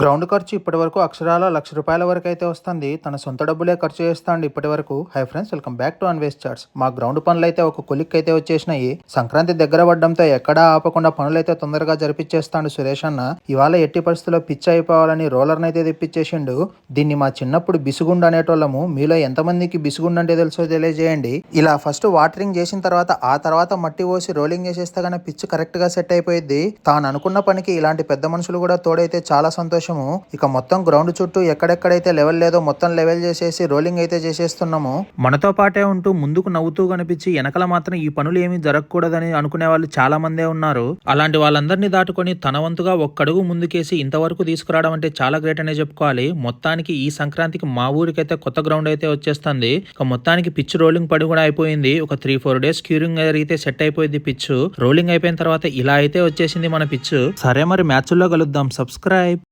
Ground ఖర్చు ఇప్పటి వరకు అక్షరాల లక్ష రూపాయల వరకు అయితే వస్తుంది. తన సొంత డబ్బులే ఖర్చు చేస్తాండి ఇప్పటి వరకు hi friends welcome back to అన్వేస్ట్ charts మా గ్రౌండ్ పనులు అయితే ఒక కొలిక్ అయితే వచ్చేసినాయి. సంక్రాంతి దగ్గర పడడంతో ఎక్కడా ఆపకుండా పనులు అయితే తొందరగా జరిపించేస్తాడు సురేష్ అన్న. ఇవాళ ఎట్టి పరిస్థితుల్లో పిచ్ అయిపోవాలని రోలర్ అయితే తెప్పించేసిండు. దీన్ని మా చిన్నప్పుడు బిసుగుండు అనేటోళ్ళము మీలో ఎంతమందికి బిసుగుండు అంటే తెలుసో తెలియజేయండి. ఇలా ఫస్ట్ వాటరింగ్ చేసిన తర్వాత ఆ తర్వాత మట్టి పోసి రోలింగ్ చేసేస్తే కానీ పిచ్ కరెక్ట్గా సెట్ అయిపోయింది తాను అనుకున్న పనికి ఇలాంటి పెద్ద మనుషులు కూడా తోడైతే చాలా సంతోషం సంతోషము. ఇక మొత్తం గ్రౌండ్ చుట్టూ ఎక్కడెక్కడైతే లెవెల్ లేదో మొత్తం లెవెల్ చేసేసి రోలింగ్ అయితే చేసేస్తున్నాము. మనతో పాటే ఉంటూ ముందుకు నవ్వుతూ కనిపించి వెనకల మాత్రం ఈ పనులు ఏమీ జరగకూడదని అనుకునే వాళ్ళు చాలా మందే ఉన్నారు. అలాంటి వాళ్ళందరినీ దాటుకొని తన వంతుగా ఒక్కడుగు ముందుకేసి ఇంతవరకు తీసుకురావడం అంటే చాలా గ్రేట్ అనే చెప్పుకోవాలి. మొత్తానికి ఈ సంక్రాంతికి మా ఊరికైతే కొత్త గ్రౌండ్ అయితే వచ్చేస్తుంది. ఇక మొత్తానికి పిచ్ రోలింగ్ పడి కూడా అయిపోయింది. ఒక త్రీ ఫోర్ డేస్ క్యూరింగ్ జరిగితే సెట్ అయిపోయింది పిచ్ రోలింగ్ అయిపోయిన తర్వాత ఇలా అయితే వచ్చేసింది మన పిచ్ సరే మరి మ్యాచ్ల్లో కలుద్దాం. సబ్స్క్రైబ్.